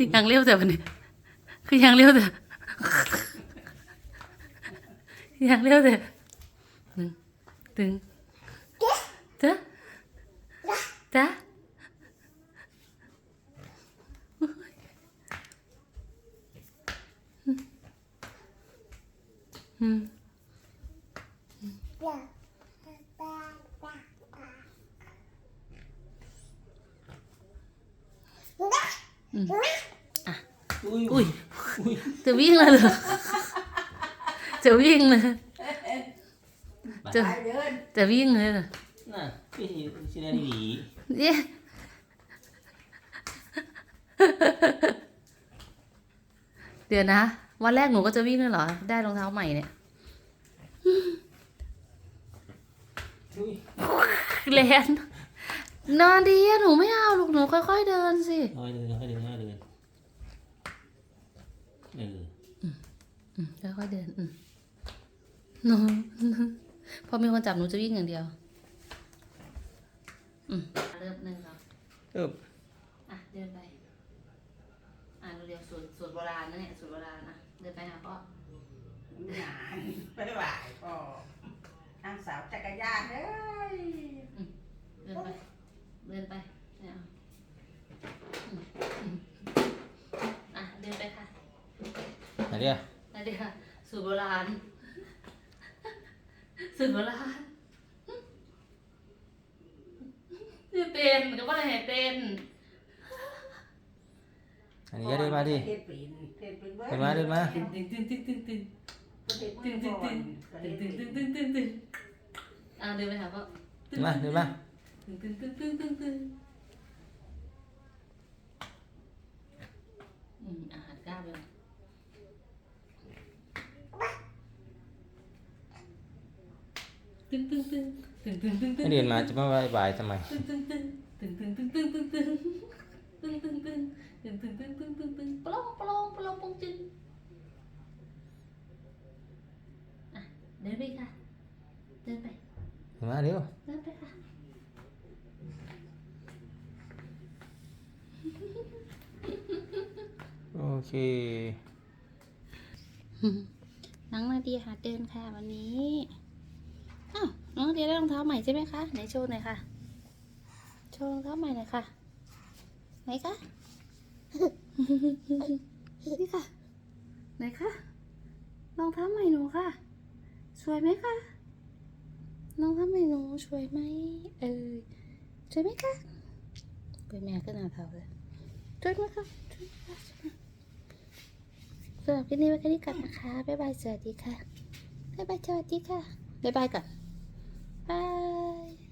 คือยังเร็วแต่วันนี้ คือยังเร็วแต่ยังเร็วแต่หนึ่งตึงจ้ะจ้ะอืมอุ้ย อุ้ยอุ้ยจะวิ่งเลยเหรอจะวิ่งเลยจะไปเดินจะวิ่งเลยเหรอน่ะพี่ชินาดีเย้เดี๋ยวนะ วันแรกหนูก็จะวิ่งเลยเหรอ ได้รองเท้าใหม่เนี่ยอุ้ยเลนนอนดีอะหนูไม่เอาลูกหนูค่อยๆเดินสิ ค่อยเดินค่อยเดินค่อยเดิน เอออืมค่อยๆเดิน อืมหนูพอมีคนจับหนูจะวิ่งอย่างเดียว อืมเริ่มหนึ่งครับเอออะเดินไป อะเร็วๆสูตรสูตรโบราณนะเนี่ยสูตรโบราณอะเดินไปหาพ่อหาไปได้บ่ายก็นางสาวจักรยานเอ้ย เดินไป เดินไปเนี่ยเอาอืมอืมอะเดินไปค่ะ ไหน เดียวนั่นเดียวค่ะสูตรโบราณ สูตรโบราณจะเต้นก็ว่าอะไรให้เต้นอันนี้ก็เดินมาดิเฮ็ดปีนเฮ็ดเป็นเบิเดินมาเดินมาตึงตึงตึงตึงตึงตึงเฮ็ดตึงตึงตึงตึงตึงตึงตึงตึงตึงอะเดินไปหาพ่อเดินมาเดินมาตึงตึงตึงตึงตึงตึงอืมอาหารกล้าไปเลย ตึ้งตึ้งตึ้งตึ้งตึ้งตึ้งตึ้งให้เดินมาจะมาบายบายทำไมตึ้งตึ้งตึ้งตึ้งตึ้งตึ้งตึ้งตึ้งตึ้งตึ้งตึ้งตึ้งตึ้งตึ้งตึ้งตึ้งตึ้งตึ้งปลงปลงปลงปงจึงอะเดินไปค่ะ เดินไปมาเร็วเดินไปค่ะโอเคน้องนาดียหาเดินค่ะวันนี้ อ้าวน้องเดียได้รองเท้าใหม่ใช่ไหมคะไหนโชว์หน่อยค่ะ โชว์รองเท้าใหม่หน่อยค่ะ ไหนคะนี่ค่ะ ไหนคะรองเท้าใหม่หนูค่ะ สวยไหมคะรองเท้าใหม่หนูสวยไหมเออสวยไหมคะไปแม่ขึ้นหน้าเท้าเลยสวยไหมคะสวยไหมคะสวยไหมสำหรับคลิปนี้ไว้แค่นี้ก่อนนะคะ บ๊ายบาย สวัสดีค่ะ บ๊ายบาย สวัสดีค่ะ บ๊ายบายก่อน Bye.